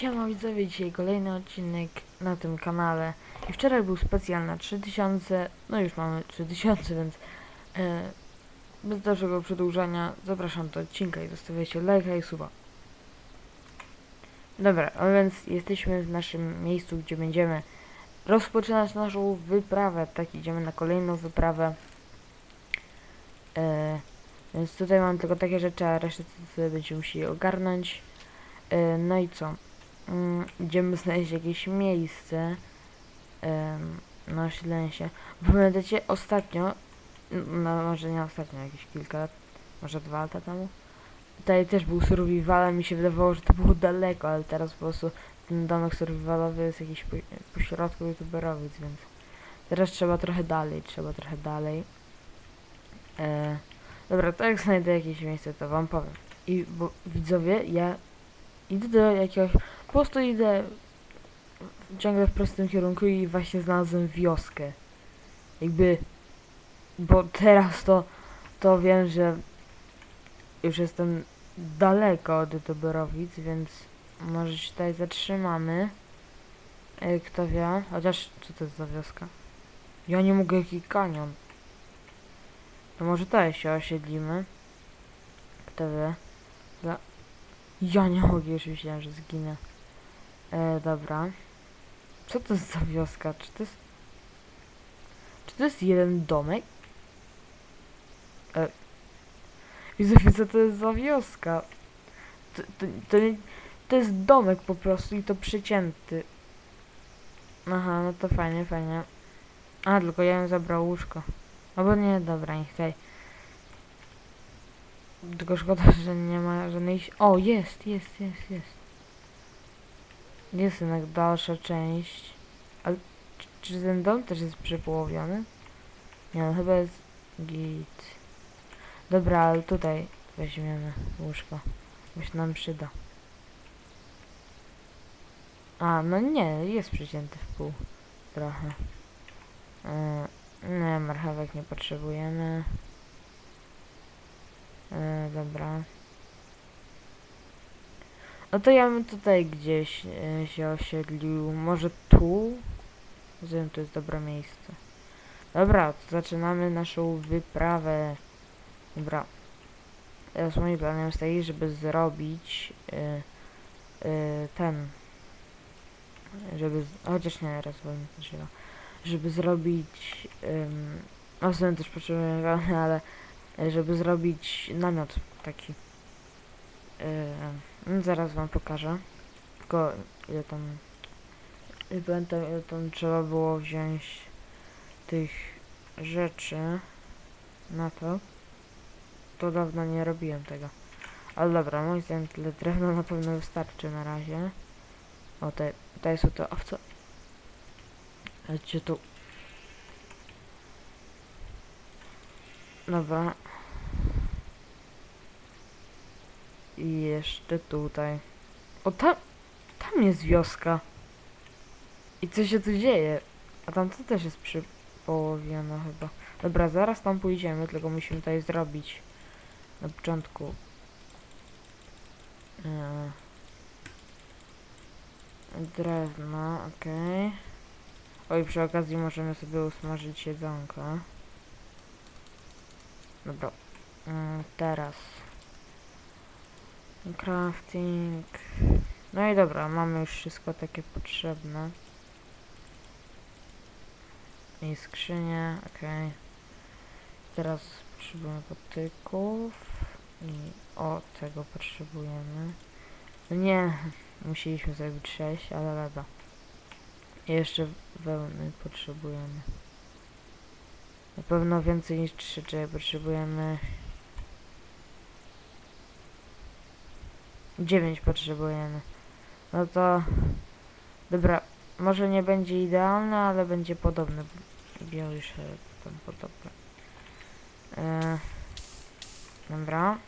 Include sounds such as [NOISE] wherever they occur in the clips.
Siema widzowie, dzisiaj kolejny odcinek na tym kanale i wczoraj był specjal na 3000, no już mamy 3000, więc e, bez dalszego przedłużania zapraszam do odcinka i zostawiajcie lajka i suba. Dobra, a więc jesteśmy w naszym miejscu, gdzie będziemy rozpoczynać naszą wyprawę, tak idziemy na kolejną wyprawę. E, więc tutaj mam tylko takie rzeczy, a resztę sobie będziemy musieli ogarnąć. E, no i co? Mm, idziemy znaleźć jakieś miejsce em, na. Bo pamiętacie, ostatnio, no może nie ostatnio, jakieś kilka lat, może dwa lata temu, tutaj też był survival, mi się wydawało, że to było daleko, ale teraz po prostu ten domek survivalowy jest jakiś po, po środku youtuberowic, więc teraz trzeba trochę dalej, trzeba trochę dalej. E, dobra, to jak znajdę jakieś miejsce, to wam powiem. I bo widzowie, ja idę do jakiegoś po prostu idę ciągle w prostym kierunku i właśnie znalazłem wioskę. Jakby, bo teraz to, to wiem, że już jestem daleko od Doborowic, więc może się tutaj zatrzymamy. E, Kto wie, chociaż co to jest za wioska? Ja nie mogę jaki kanion. To może tutaj się osiedlimy. Kto wie. Za... Ja nie mogę, już myślałem, że zginę. E, dobra. Co to jest za wioska? Czy to jest... Czy to jest jeden domek? E, Widzowie, [LAUGHS] co to jest za wioska? To, to, to, nie- to jest domek po prostu i to przycięty. Aha, no to fajnie, fajnie. A, tylko ja bym zabrał łóżko. Albo nie, dobra, niech tutaj. Tylko szkoda, że nie ma żadnej... O, jest, jest, jest, jest. Jest jednak dalsza część. Ale czy, ten dom też jest przepołowiony? Nie, no chyba jest git. Dobra, ale tutaj weźmiemy łóżko. Bo się nam przyda. A, no nie, jest przycięty w pół. Trochę. E, nie, marchewek nie potrzebujemy. E, dobra. No to ja bym tutaj gdzieś e, się osiedlił. Może tu? Wiem, to jest dobre miejsce. Dobra, to zaczynamy naszą wyprawę. Dobra. Teraz moim planem jest taki, żeby zrobić e, e, ten. Żeby. Chociaż nie, raz się da. Żeby zrobić. Um, w sumie też potrzebujemy wełny, [LAUGHS] ale e, żeby zrobić namiot taki. E, zaraz wam pokażę. Tylko ile tam. Nie pamiętam ile tam trzeba było wziąć tych rzeczy na to. To dawno nie robiłem tego. Ale dobra, moim zdaniem tyle drewna na pewno wystarczy na razie. O, te, tutaj są te owce. Chodźcie tu. Dobra. I jeszcze tutaj. O, tam, tam jest wioska. I co się tu dzieje? A tam to też jest przypołowione chyba. Dobra, zaraz tam pójdziemy, tylko musimy tutaj zrobić na początku. Eee, drewno, okej. Oj, przy okazji możemy sobie usmażyć jedzonko. Dobra. Mm, teraz. Crafting. No i dobra, mamy już wszystko takie potrzebne. I skrzynie, okej. Teraz potrzebujemy patyków. I o, tego potrzebujemy. No nie, musieliśmy zrobić 6, ale lada. I jeszcze wełny potrzebujemy. Na pewno więcej niż 3, czyli potrzebujemy 9 potrzebujemy. No to dobra, może nie będzie idealne, ale będzie podobne. Biały szereg tam podobne. E, dobra.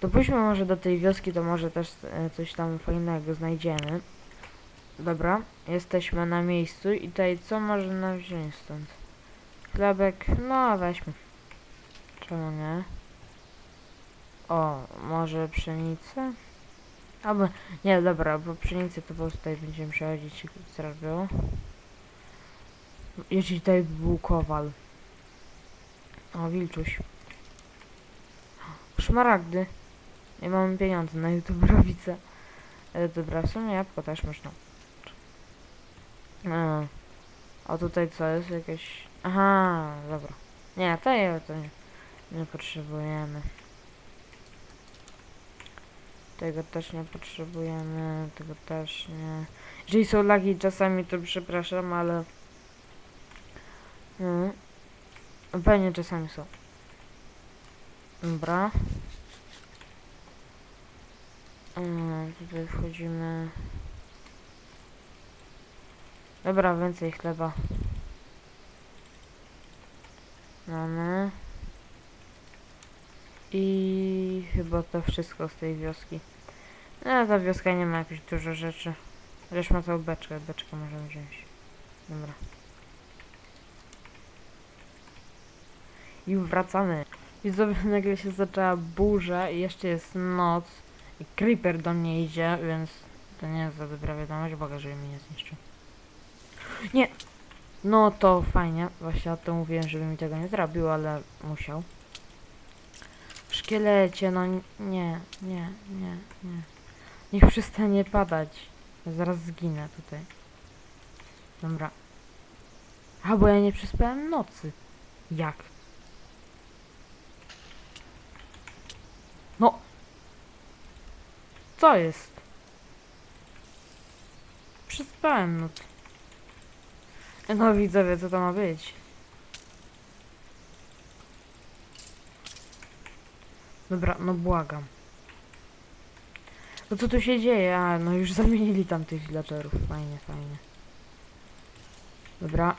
To pójdźmy może do tej wioski, to może też e, coś tam fajnego znajdziemy. Dobra, jesteśmy na miejscu i tutaj co można wziąć stąd? Chlebek, no weźmy. Czemu nie? O, może pszenicę? Albo, nie, dobra, bo pszenicy to po prostu tutaj będziemy przechodzić zrobił. Jeśli tutaj był kowal. O, wilczuś. Szmaragdy. Nie mamy pieniędzy na youtuberowice. E, dobra, w sumie jabłko też można. E, a tutaj co jest? Jakieś... Aha, dobra. Nie, to to nie, nie potrzebujemy. Tego też nie potrzebujemy, tego też nie. Jeżeli są lagi czasami, to przepraszam, ale... Mm. Pewnie czasami są. Dobra. Mm, tutaj wchodzimy. Dobra, więcej chleba. Mamy. I chyba to wszystko z tej wioski. No, ta wioska nie ma jakichś dużo rzeczy. Chociaż ma tą beczkę, beczkę możemy wziąć. Dobra. I wracamy. I [LAUGHS] nagle się zaczęła burza i jeszcze jest noc. I creeper do mnie idzie, więc to nie jest za dobra wiadomość, Boga, żeby mnie nie zniszczył. Nie! No to fajnie, właśnie o tym mówiłem, żeby mi tego nie zrobił, ale musiał. Szkielecie, no nie, nie, nie, nie. Niech przestanie padać. Ja zaraz zginę tutaj. Dobra. A, bo ja nie przespałem nocy. Jak? No! Co jest? Przespałem noc. No widzowie, co to ma być? Dobra, no błagam. No co tu się dzieje? A, no już [LAUGHS] zamienili tam tych villagerów. Fajnie, fajnie. Dobra.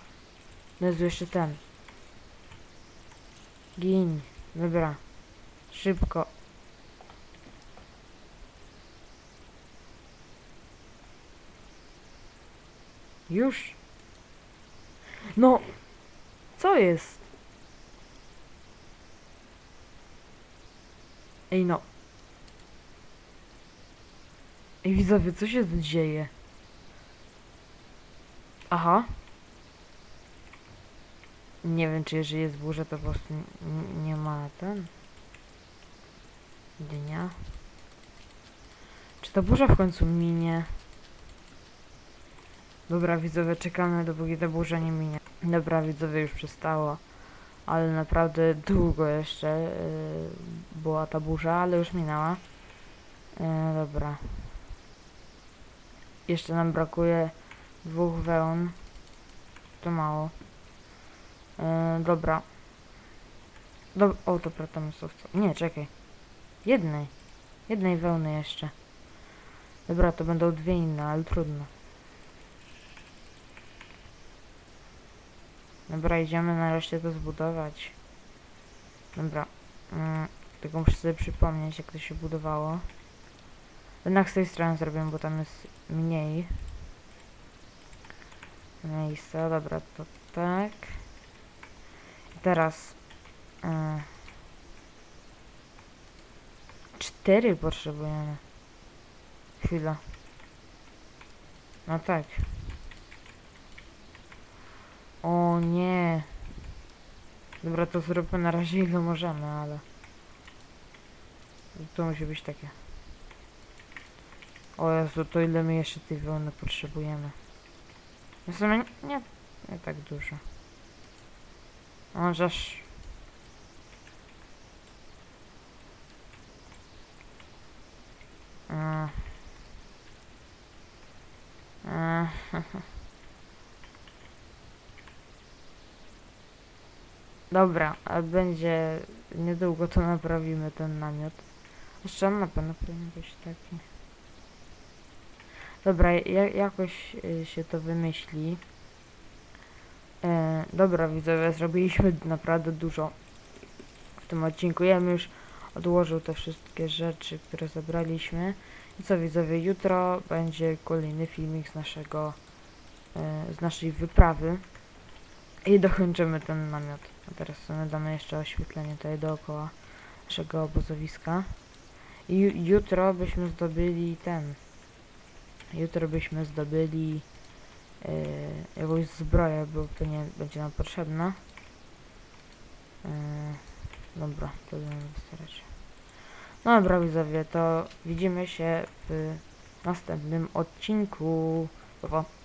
No jest jeszcze ten. Gin. Dobra. Szybko. Już? No! Co jest? Ej no. Ej widzowie, co się tu dzieje? Aha. Nie wiem, czy jeżeli jest burza, to po prostu nie ma ten. Dnia. Czy ta burza w końcu minie? Dobra, widzowie, czekamy, dopóki ta burza nie minie. Dobra, widzowie, już przestało. Ale naprawdę długo jeszcze yy, była ta burza, ale już minęła. Yy, dobra. Jeszcze nam brakuje dwóch wełn. To mało. Yy, dobra. Dob o, dobra, tam. Nie, czekaj. Jednej. Jednej wełny jeszcze. Dobra, to będą dwie inne, ale trudno. Dobra, idziemy nareszcie to zbudować. Dobra. Mm, tylko muszę sobie przypomnieć, jak to się budowało. Jednak z tej strony zrobię, bo tam jest mniej miejsca. Dobra, to tak. I teraz... Mm, cztery potrzebujemy. Chwila. No tak. O nie. Dobra, to zróbmy na razie ile możemy, ale... To musi być takie. O Jezu, to ile my jeszcze tej wełny potrzebujemy? W sumie nie, nie, tak dużo. Możesz... A. A. [LAUGHS] Dobra, a będzie niedługo to naprawimy ten namiot. Jeszcze on na pewno powinien być taki. Dobra, ja, jakoś y, się to wymyśli. E, dobra widzowie, zrobiliśmy naprawdę dużo w tym odcinku. Ja już odłożył te wszystkie rzeczy, które zebraliśmy. I co widzowie, jutro będzie kolejny filmik z naszego, e, z naszej wyprawy. I dokończymy ten namiot. A teraz sobie damy jeszcze oświetlenie tutaj dookoła naszego obozowiska. Ju, jutro byśmy zdobyli ten. Jutro byśmy zdobyli yy, jakąś zbroję, bo to nie będzie nam potrzebna. Yy, dobra, to nam wystarczy. No dobra widzowie, to widzimy się w następnym odcinku. Pa.